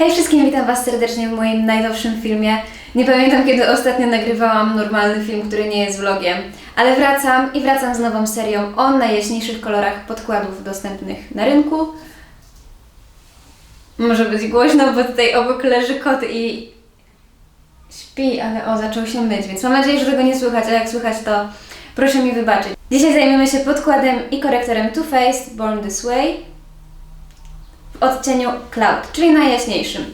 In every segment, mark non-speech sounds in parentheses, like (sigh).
Hej wszystkim, witam Was serdecznie w moim najnowszym filmie. Nie pamiętam kiedy ostatnio nagrywałam normalny film, który nie jest vlogiem, ale wracam i wracam z nową serią o najjaśniejszych kolorach podkładów dostępnych na rynku. Może być głośno, bo tutaj obok leży kot i śpi, ale o, zaczął się myć, więc mam nadzieję, że tego nie słychać, a jak słychać to proszę mi wybaczyć. Dzisiaj zajmiemy się podkładem i korektorem Too Faced Born This Way odcieniu Cloud, czyli najjaśniejszym.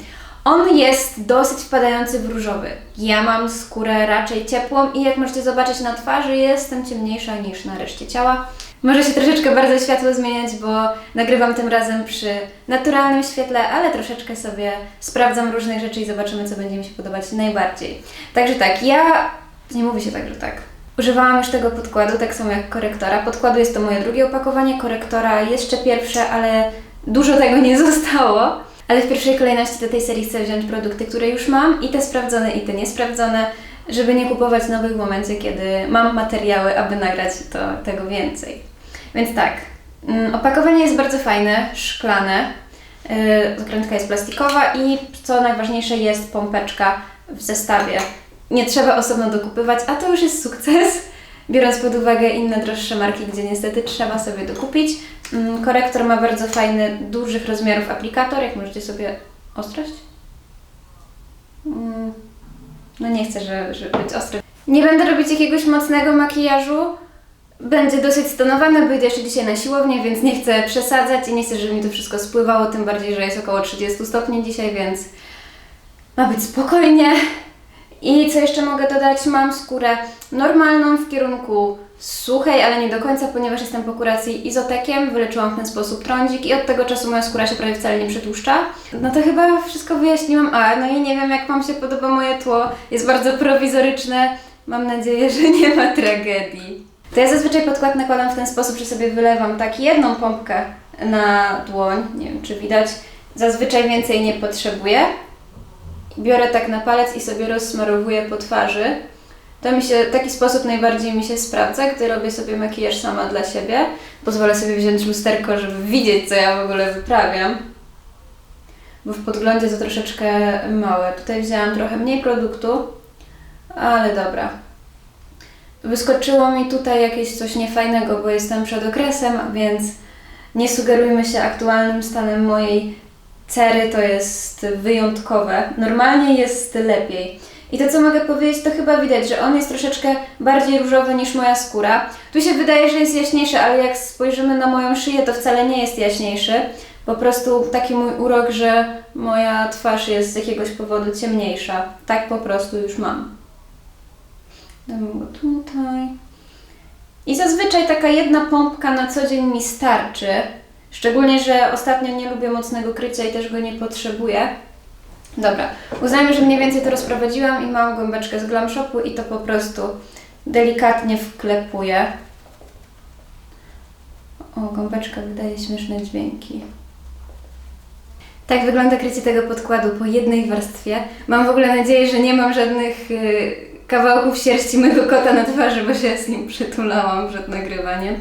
On jest dosyć wpadający w różowy. Ja mam skórę raczej ciepłą i jak możecie zobaczyć na twarzy jestem ciemniejsza niż na reszcie ciała. Może się troszeczkę bardzo światło zmieniać, bo nagrywam tym razem przy naturalnym świetle, ale troszeczkę sobie sprawdzam różnych rzeczy i zobaczymy, co będzie mi się podobać najbardziej. Także tak, ja... Nie mówi się tak, że tak. Używałam już tego podkładu, tak samo jak korektora. Podkładu jest to moje drugie opakowanie, korektora jeszcze pierwsze, ale dużo tego nie zostało. Ale w pierwszej kolejności do tej serii chcę wziąć produkty, które już mam i te sprawdzone i te niesprawdzone, żeby nie kupować nowych w momencie, kiedy mam materiały, aby nagrać to tego więcej. Więc tak, mm, opakowanie jest bardzo fajne, szklane, yy, zakrętka jest plastikowa i co najważniejsze jest pompeczka w zestawie. Nie trzeba osobno dokupywać, a to już jest sukces, biorąc pod uwagę inne droższe marki, gdzie niestety trzeba sobie dokupić. Mm, Korektor ma bardzo fajny, dużych rozmiarów aplikator, jak możecie sobie... Ostrość? Mm, No nie chcę, że- żeby być ostry. Nie będę robić jakiegoś mocnego makijażu. Będzie dosyć stonowane, bo idę jeszcze dzisiaj na siłownię, więc nie chcę przesadzać i nie chcę, żeby mi to wszystko spływało, tym bardziej, że jest około 30 stopni dzisiaj, więc ma być spokojnie. I co jeszcze mogę dodać? Mam skórę normalną w kierunku suchej, ale nie do końca, ponieważ jestem po kuracji izotekiem. Wyleczyłam w ten sposób trądzik i od tego czasu moja skóra się prawie wcale nie przetłuszcza. No to chyba wszystko wyjaśniłam. A, no i nie wiem jak Wam się podoba moje tło. Jest bardzo prowizoryczne. Mam nadzieję, że nie ma tragedii. To ja zazwyczaj podkład nakładam w ten sposób, że sobie wylewam tak jedną pompkę na dłoń. Nie wiem, czy widać. Zazwyczaj więcej nie potrzebuję biorę tak na palec i sobie rozsmarowuję po twarzy. To mi się, taki sposób najbardziej mi się sprawdza, gdy robię sobie makijaż sama dla siebie. Pozwolę sobie wziąć lusterko, żeby widzieć, co ja w ogóle wyprawiam. Bo w podglądzie to troszeczkę małe. Tutaj wzięłam trochę mniej produktu, ale dobra. Wyskoczyło mi tutaj jakieś coś niefajnego, bo jestem przed okresem, więc nie sugerujmy się aktualnym stanem mojej cery to jest wyjątkowe. Normalnie jest lepiej. I to, co mogę powiedzieć, to chyba widać, że on jest troszeczkę bardziej różowy niż moja skóra. Tu się wydaje, że jest jaśniejszy, ale jak spojrzymy na moją szyję, to wcale nie jest jaśniejszy. Po prostu taki mój urok, że moja twarz jest z jakiegoś powodu ciemniejsza. Tak po prostu już mam. Dam go tutaj. I zazwyczaj taka jedna pompka na co dzień mi starczy. Szczególnie, że ostatnio nie lubię mocnego krycia i też go nie potrzebuję. Dobra, uznajmy, że mniej więcej to rozprowadziłam i mam gąbeczkę z Glam Shopu i to po prostu delikatnie wklepuję. O, gąbeczka wydaje śmieszne dźwięki. Tak wygląda krycie tego podkładu po jednej warstwie. Mam w ogóle nadzieję, że nie mam żadnych y, kawałków sierści mojego kota na twarzy, bo się z nim przytulałam przed nagrywaniem.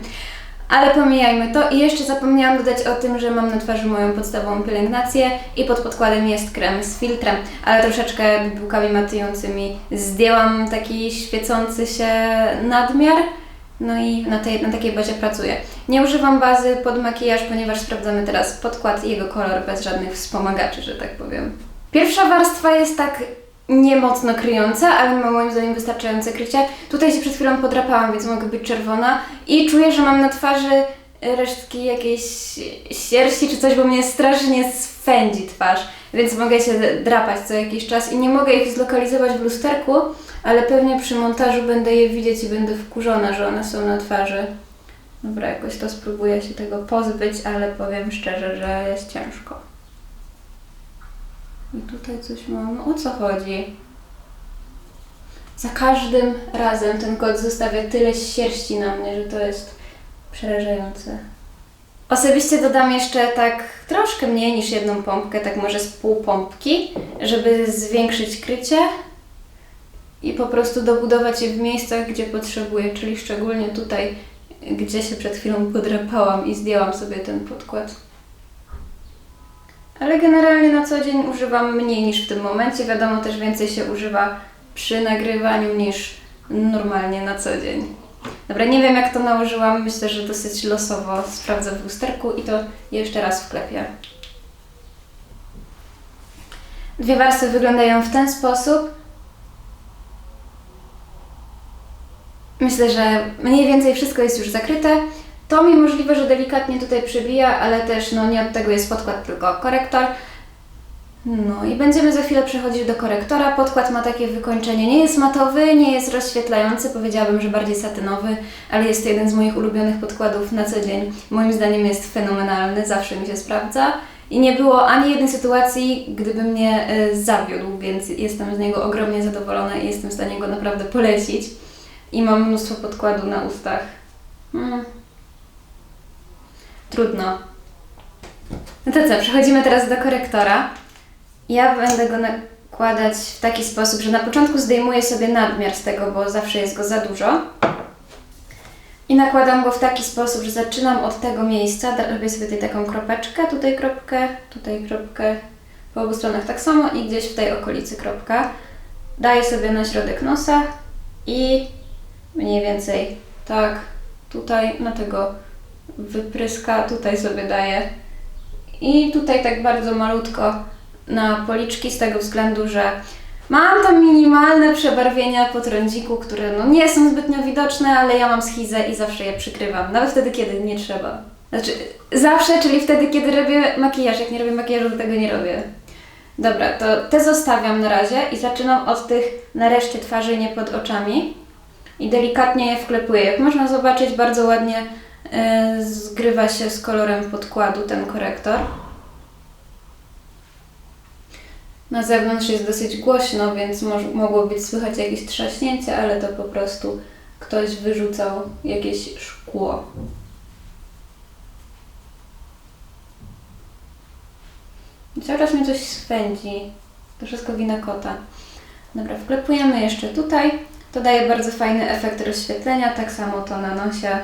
Ale pomijajmy to i jeszcze zapomniałam dodać o tym, że mam na twarzy moją podstawową pielęgnację i pod podkładem jest krem z filtrem, ale troszeczkę bibułkami matującymi zdjęłam taki świecący się nadmiar. No i na, tej, na takiej bazie pracuję. Nie używam bazy pod makijaż, ponieważ sprawdzamy teraz podkład i jego kolor bez żadnych wspomagaczy, że tak powiem. Pierwsza warstwa jest tak nie mocno kryjąca, ale ma moim zdaniem wystarczające krycie. Tutaj się przed chwilą podrapałam, więc mogę być czerwona i czuję, że mam na twarzy resztki jakiejś sierści czy coś, bo mnie strasznie swędzi twarz, więc mogę się drapać co jakiś czas i nie mogę ich zlokalizować w lusterku, ale pewnie przy montażu będę je widzieć i będę wkurzona, że one są na twarzy. Dobra, jakoś to spróbuję się tego pozbyć, ale powiem szczerze, że jest ciężko. I tutaj coś mam. No, o co chodzi? Za każdym razem ten kot zostawia tyle sierści na mnie, że to jest przerażające. Osobiście dodam jeszcze tak troszkę mniej niż jedną pompkę, tak może z pół pompki, żeby zwiększyć krycie i po prostu dobudować je w miejscach, gdzie potrzebuję, czyli szczególnie tutaj, gdzie się przed chwilą podrapałam i zdjęłam sobie ten podkład. Ale generalnie na co dzień używam mniej niż w tym momencie. Wiadomo, też więcej się używa przy nagrywaniu niż normalnie na co dzień. Dobra, nie wiem jak to nałożyłam. Myślę, że dosyć losowo sprawdzę w lusterku i to jeszcze raz wklepię. Dwie warstwy wyglądają w ten sposób. Myślę, że mniej więcej wszystko jest już zakryte. To mi możliwe, że delikatnie tutaj przebija, ale też no nie od tego jest podkład, tylko korektor. No i będziemy za chwilę przechodzić do korektora. Podkład ma takie wykończenie. Nie jest matowy, nie jest rozświetlający, powiedziałabym, że bardziej satynowy, ale jest to jeden z moich ulubionych podkładów na co dzień. Moim zdaniem jest fenomenalny, zawsze mi się sprawdza. I nie było ani jednej sytuacji, gdyby mnie y, zawiódł, więc jestem z niego ogromnie zadowolona i jestem w stanie go naprawdę polecić. I mam mnóstwo podkładu na ustach. Mm. Trudno. No to co, przechodzimy teraz do korektora. Ja będę go nakładać w taki sposób, że na początku zdejmuję sobie nadmiar z tego, bo zawsze jest go za dużo. I nakładam go w taki sposób, że zaczynam od tego miejsca, robię sobie tutaj taką kropeczkę, tutaj kropkę, tutaj kropkę, po obu stronach tak samo i gdzieś w tej okolicy kropka. Daję sobie na środek nosa i mniej więcej tak tutaj na tego wypryska, tutaj sobie daję i tutaj tak bardzo malutko na policzki z tego względu, że mam tam minimalne przebarwienia po trądziku, które no nie są zbytnio widoczne, ale ja mam schizę i zawsze je przykrywam, nawet wtedy, kiedy nie trzeba. Znaczy, zawsze, czyli wtedy, kiedy robię makijaż. Jak nie robię makijażu, to tego nie robię. Dobra, to te zostawiam na razie i zaczynam od tych na reszcie twarzy, nie pod oczami. I delikatnie je wklepuję. Jak można zobaczyć, bardzo ładnie zgrywa się z kolorem podkładu ten korektor. Na zewnątrz jest dosyć głośno, więc mogło być słychać jakieś trzaśnięcie, ale to po prostu ktoś wyrzucał jakieś szkło. Czas mnie coś swędzi. To wszystko wina kota. Dobra, wklepujemy jeszcze tutaj. To daje bardzo fajny efekt rozświetlenia, tak samo to na nosie.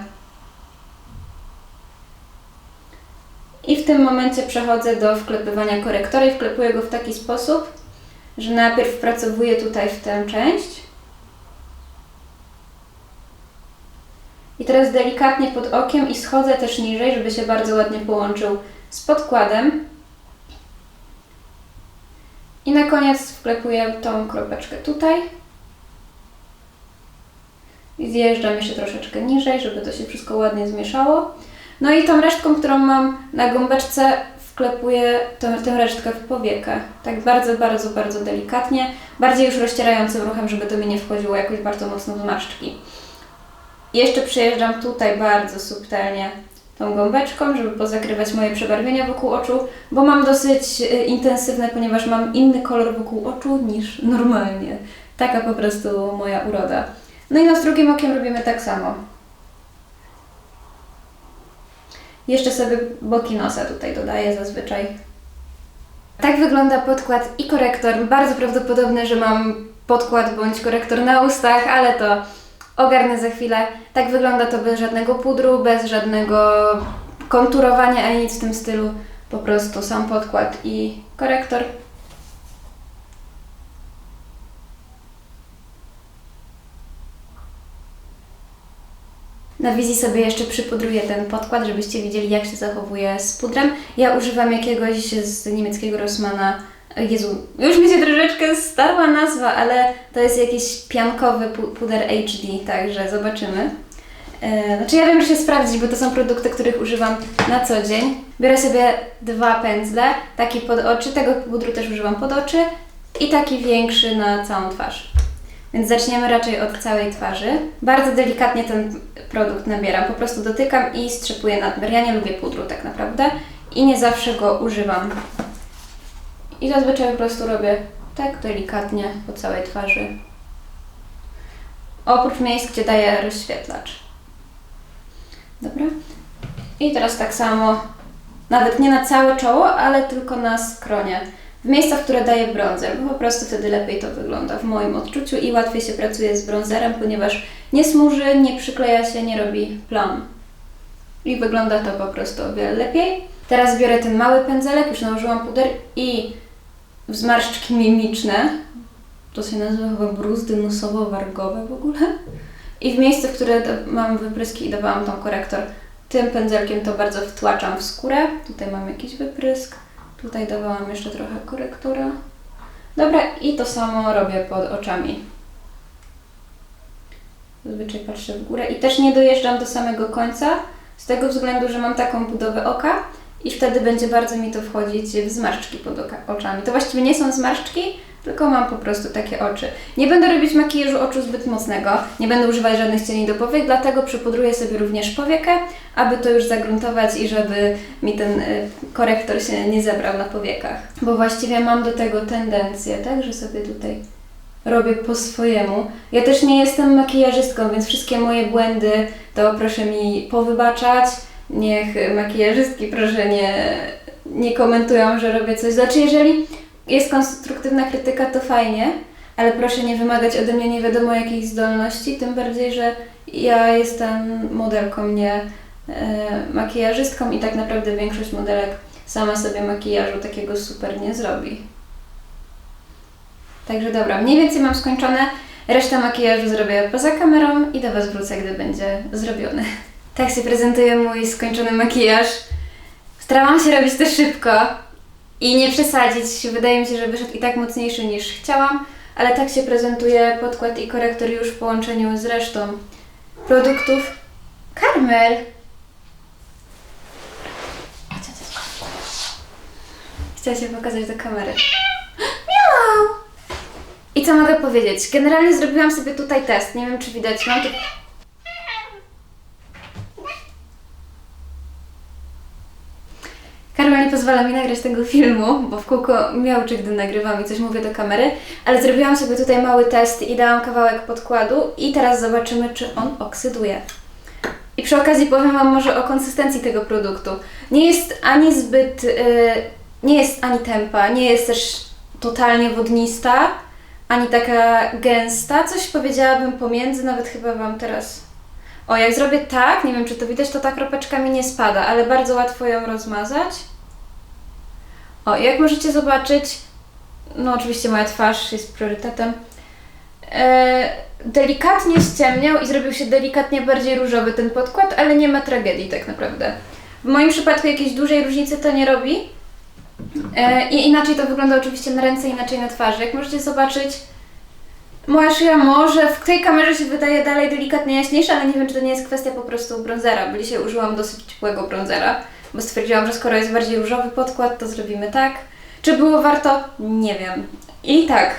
I w tym momencie przechodzę do wklepywania korektora i wklepuję go w taki sposób, że najpierw wpracowuję tutaj w tę część. I teraz delikatnie pod okiem i schodzę też niżej, żeby się bardzo ładnie połączył z podkładem. I na koniec wklepuję tą kropeczkę tutaj. I zjeżdżam jeszcze troszeczkę niżej, żeby to się wszystko ładnie zmieszało. No i tą resztką, którą mam na gąbeczce, wklepuję tę, tę resztkę w powiekę. Tak bardzo, bardzo, bardzo delikatnie. Bardziej już rozcierającym ruchem, żeby to mi nie wchodziło jakoś bardzo mocno w marszczki. Jeszcze przejeżdżam tutaj bardzo subtelnie tą gąbeczką, żeby pozakrywać moje przebarwienia wokół oczu, bo mam dosyć y, intensywne, ponieważ mam inny kolor wokół oczu niż normalnie. Taka po prostu moja uroda. No i z drugim okiem robimy tak samo. Jeszcze sobie boki nosa tutaj dodaję zazwyczaj. Tak wygląda podkład i korektor. Bardzo prawdopodobne, że mam podkład bądź korektor na ustach, ale to ogarnę za chwilę. Tak wygląda to bez żadnego pudru, bez żadnego konturowania ani nic w tym stylu. Po prostu sam podkład i korektor. Na wizji sobie jeszcze przypudruję ten podkład, żebyście widzieli jak się zachowuje z pudrem. Ja używam jakiegoś z niemieckiego Rossmana. Jezu, już mi się troszeczkę starła nazwa, ale to jest jakiś piankowy pu- puder HD, także zobaczymy. E, Znaczy ja wiem, że się sprawdzić, bo to są produkty, których używam na co dzień. Biorę sobie dwa pędzle, taki pod oczy, tego pudru też używam pod oczy i taki większy na całą twarz. Więc zaczniemy raczej od całej twarzy. Bardzo delikatnie ten produkt nabieram, po prostu dotykam i strzepuję nadmiar. Ja nie lubię pudru tak naprawdę i nie zawsze go używam. I zazwyczaj po prostu robię tak delikatnie po całej twarzy. Oprócz miejsc, gdzie daję rozświetlacz. Dobra. I teraz tak samo, nawet nie na całe czoło, ale tylko na skronie. W miejsca, w które daję bronzer, bo po prostu wtedy lepiej to wygląda w moim odczuciu i łatwiej się pracuje z bronzerem, ponieważ nie smuży, nie przykleja się, nie robi plam. I wygląda to po prostu o wiele lepiej. Teraz biorę ten mały pędzelek, już nałożyłam puder i w zmarszczki mimiczne, to się nazywa chyba bruzdy nosowo-wargowe w ogóle. I w miejsce, w które mam wypryski i dawałam tam korektor, tym pędzelkiem to bardzo wtłaczam w skórę. Tutaj mam jakiś wyprysk. Tutaj dawałam jeszcze trochę korektora. Dobra, i to samo robię pod oczami. Zazwyczaj patrzę w górę i też nie dojeżdżam do samego końca, z tego względu, że mam taką budowę oka i wtedy będzie bardzo mi to wchodzić w zmarszczki pod oka, oczami. To właściwie nie są zmarszczki, tylko mam po prostu takie oczy. Nie będę robić makijażu oczu zbyt mocnego, nie będę używać żadnych cieni do powiek, dlatego przypudruję sobie również powiekę, aby to już zagruntować i żeby mi ten y, korektor się nie zebrał na powiekach. Bo właściwie mam do tego tendencję, tak, że sobie tutaj robię po swojemu. Ja też nie jestem makijażystką, więc wszystkie moje błędy to proszę mi powybaczać. Niech makijażystki proszę nie, nie komentują, że robię coś. Znaczy, jeżeli jest konstruktywna krytyka, to fajnie, ale proszę nie wymagać ode mnie nie wiadomo jakich zdolności, tym bardziej, że ja jestem modelką, nie e, makijażystką i tak naprawdę większość modelek sama sobie makijażu takiego super nie zrobi. Także dobra, mniej więcej mam skończone. Resztę makijażu zrobię poza kamerą i do Was wrócę, gdy będzie zrobiony. Tak się prezentuje mój skończony makijaż. Starałam się robić to szybko i nie przesadzić. Wydaje mi się, że wyszedł i tak mocniejszy niż chciałam, ale tak się prezentuje podkład i korektor już w połączeniu z resztą produktów. Karmel! Chciała się pokazać do kamery. Miau! I co mogę powiedzieć? Generalnie zrobiłam sobie tutaj test. Nie wiem, czy widać. Mam tu... Karma nie pozwala mi nagrać tego filmu, bo w kółko miałczy, gdy nagrywam i coś mówię do kamery, ale zrobiłam sobie tutaj mały test i dałam kawałek podkładu i teraz zobaczymy, czy on oksyduje. I przy okazji powiem Wam może o konsystencji tego produktu. Nie jest ani zbyt, y, nie jest ani tempa, nie jest też totalnie wodnista, ani taka gęsta. Coś powiedziałabym pomiędzy, nawet chyba Wam teraz... O, jak zrobię tak, nie wiem czy to widać, to ta kropeczka mi nie spada, ale bardzo łatwo ją rozmazać. O, jak możecie zobaczyć, no oczywiście moja twarz jest priorytetem, e, delikatnie ściemniał i zrobił się delikatnie bardziej różowy ten podkład, ale nie ma tragedii tak naprawdę. W moim przypadku jakiejś dużej różnicy to nie robi. E, I inaczej to wygląda oczywiście na ręce, inaczej na twarzy. Jak możecie zobaczyć, moja szyja może w tej kamerze się wydaje dalej delikatnie jaśniejsza, ale nie wiem, czy to nie jest kwestia po prostu bronzera, bo dzisiaj użyłam dosyć ciepłego bronzera, bo stwierdziłam, że skoro jest bardziej różowy podkład, to zrobimy tak. Czy było warto? Nie wiem. I tak.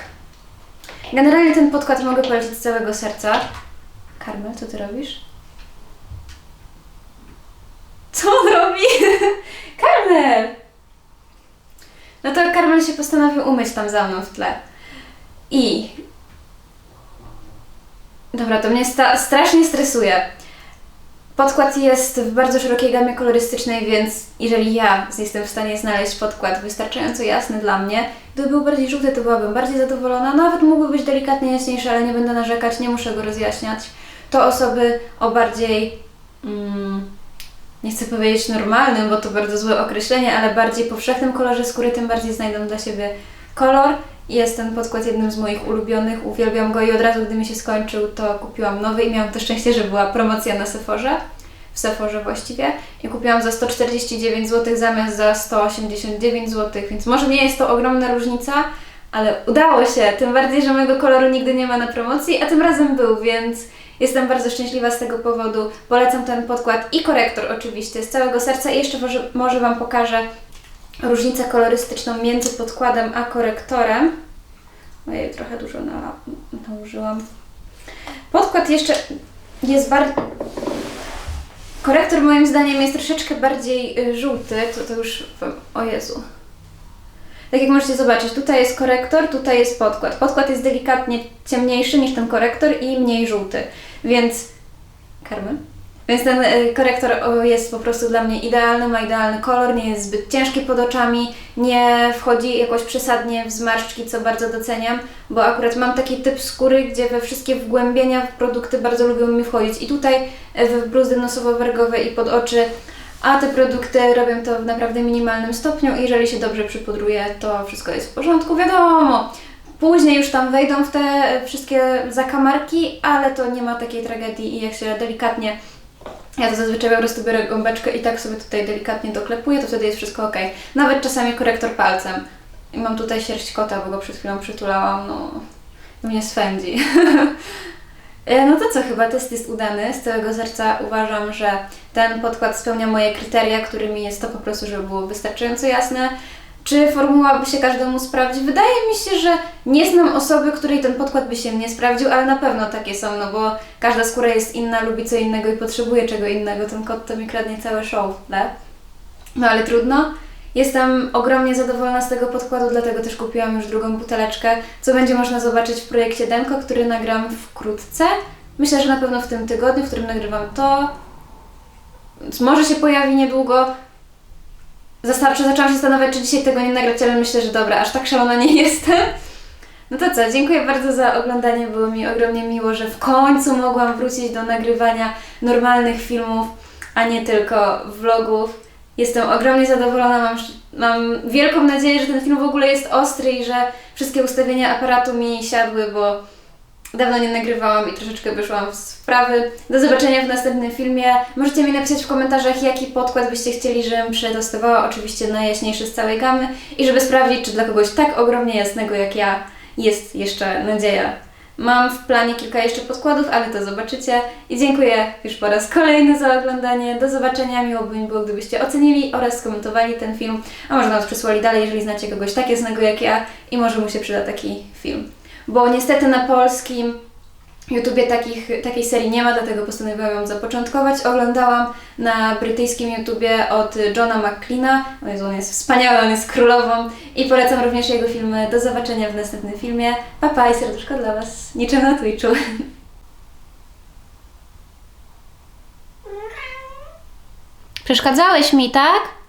Generalnie ten podkład mogę polecić z całego serca. Karmel, co ty robisz? Co on robi? (laughs) Karmel! No to Karmel się postanowił umyć tam za mną w tle. I Dobra, to mnie strasznie stresuje. Podkład jest w bardzo szerokiej gamie kolorystycznej, więc jeżeli ja jestem w stanie znaleźć podkład wystarczająco jasny dla mnie, gdyby był bardziej żółty, to byłabym bardziej zadowolona. Nawet mógłby być delikatnie jaśniejszy, ale nie będę narzekać, nie muszę go rozjaśniać. To osoby o bardziej, mm, nie chcę powiedzieć normalnym, bo to bardzo złe określenie, ale bardziej powszechnym kolorze skóry, tym bardziej znajdą dla siebie kolor. Jest ten podkład jednym z moich ulubionych, uwielbiam go i od razu, gdy mi się skończył, to kupiłam nowy i miałam to szczęście, że była promocja na Sephorze, w Sephorze właściwie. I kupiłam za 149 zł zamiast za 189 zł, więc może nie jest to ogromna różnica, ale udało się, tym bardziej, że mojego koloru nigdy nie ma na promocji, a tym razem był, więc jestem bardzo szczęśliwa z tego powodu. Polecam ten podkład i korektor oczywiście z całego serca i jeszcze może, może Wam pokażę różnicę kolorystyczną między podkładem a korektorem. Ojej, trochę dużo na, nałożyłam. Podkład jeszcze jest bardziej... Korektor moim zdaniem jest troszeczkę bardziej y, żółty, to, to już... O Jezu. Tak jak możecie zobaczyć, tutaj jest korektor, tutaj jest podkład. Podkład jest delikatnie ciemniejszy niż ten korektor i mniej żółty, więc... Karmy? Więc ten y, korektor jest po prostu dla mnie idealny, ma idealny kolor, nie jest zbyt ciężki pod oczami, nie wchodzi jakoś przesadnie w zmarszczki, co bardzo doceniam, bo akurat mam taki typ skóry, gdzie we wszystkie wgłębienia w produkty bardzo lubią mi wchodzić. I tutaj y, w bluzdy nosowo-wargowe i pod oczy a te produkty robią to w naprawdę minimalnym stopniu i jeżeli się dobrze przypudruje, to wszystko jest w porządku. Wiadomo, później już tam wejdą w te wszystkie zakamarki, ale to nie ma takiej tragedii i jak się delikatnie ja to zazwyczaj po prostu biorę gąbeczkę i tak sobie tutaj delikatnie doklepuję, to wtedy jest wszystko ok. Nawet czasami korektor palcem. I mam tutaj sierść kota, bo go przed chwilą przytulałam, no mnie swędzi. (laughs) E, No to co, chyba test jest udany. Z całego serca uważam, że ten podkład spełnia moje kryteria, którymi jest to po prostu, żeby było wystarczająco jasne. Czy formuła by się każdemu sprawdzić? Wydaje mi się, że nie znam osoby, której ten podkład by się nie sprawdził, ale na pewno takie są, no bo każda skóra jest inna, lubi co innego i potrzebuje czego innego. Ten kot to mi kradnie całe show, le? No ale trudno. Jestem ogromnie zadowolona z tego podkładu, dlatego też kupiłam już drugą buteleczkę, co będzie można zobaczyć w projekcie Denko, który nagram wkrótce. Myślę, że na pewno w tym tygodniu, w którym nagrywam to. Może się pojawi niedługo. Zastarczy, zaczęłam się zastanawiać, czy dzisiaj tego nie nagrać, ale myślę, że dobra, aż tak szalona nie jestem. No to co, dziękuję bardzo za oglądanie, było mi ogromnie miło, że w końcu mogłam wrócić do nagrywania normalnych filmów, a nie tylko vlogów. Jestem ogromnie zadowolona, mam, mam wielką nadzieję, że ten film w ogóle jest ostry i że wszystkie ustawienia aparatu mi siadły, bo dawno nie nagrywałam i troszeczkę wyszłam z wprawy. Do zobaczenia w następnym filmie. Możecie mi napisać w komentarzach, jaki podkład byście chcieli, żebym przetestowała. Oczywiście najjaśniejszy z całej gamy. I żeby sprawdzić, czy dla kogoś tak ogromnie jasnego jak ja jest jeszcze nadzieja. Mam w planie kilka jeszcze podkładów, ale to zobaczycie. I dziękuję już po raz kolejny za oglądanie. Do zobaczenia. Miło by mi było, gdybyście ocenili oraz skomentowali ten film. A może nawet przysłali dalej, jeżeli znacie kogoś tak jasnego jak ja i może mu się przyda taki film. Bo niestety na polskim YouTubie takich, takiej serii nie ma, dlatego postanowiłam ją zapoczątkować. Oglądałam na brytyjskim YouTubie od Johna McCleana. O Jezu, on jest wspaniały, on jest królową. I polecam również jego filmy. Do zobaczenia w następnym filmie. Pa, pa i serduszko dla Was. Niczym na Twitchu. Przeszkadzałeś mi, tak?